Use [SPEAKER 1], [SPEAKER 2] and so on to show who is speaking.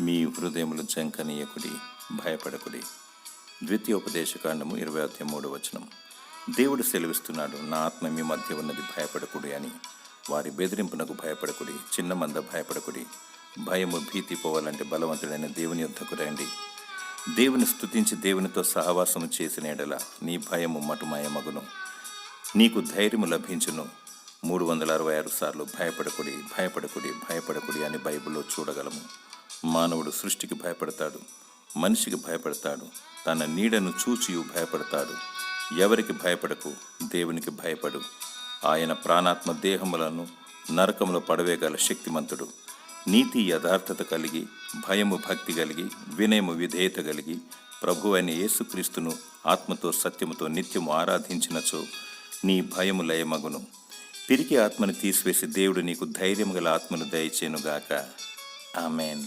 [SPEAKER 1] మీ హృదయములు జంకనీయకుడి భయపడకుడి. ద్వితీయోపదేశకాండము ఇరవై ఒకటి మూడు వచనం. దేవుడు సెలవిస్తున్నాడు నా ఆత్మ మీ మధ్య ఉన్నది భయపడకుడి అని. వారి బెదిరింపునకు భయపడకుడి చిన్న మంద భయపడకుడి. భయము భీతి పోవాలంటే బలవంతుడైన దేవుని యొద్దకు రండి. దేవుని స్తుతించి దేవునితో సహవాసము చేసిన ఎడల నీ భయము మటుమయమగును. నీకు ధైర్యము లభించును. మూడు వందల అరవై ఆరు సార్లు భయపడకుడి భయపడకుడి భయపడకుడి అని బైబిల్లో చూడగలము. మానవుడు సృష్టికి భయపడతాడు మనిషికి భయపడతాడు తన నీడను చూచియు భయపడతాడు. ఎవరికి భయపడకు దేవునికి భయపడు. ఆయన ప్రాణాత్మ దేహములను నరకములో పడవేగల శక్తిమంతుడు. నీతి యథార్థత కలిగి భయము భక్తి కలిగి వినయము విధేయత కలిగి ప్రభు అయిన యేసుక్రీస్తును ఆత్మతో సత్యముతో నిత్యము ఆరాధించినచో నీ భయము లయమగును. పిరికి ఆత్మను తీసివేసి దేవుడు నీకు ధైర్యం గల ఆత్మను దయచేనుగాక ఆమెన్.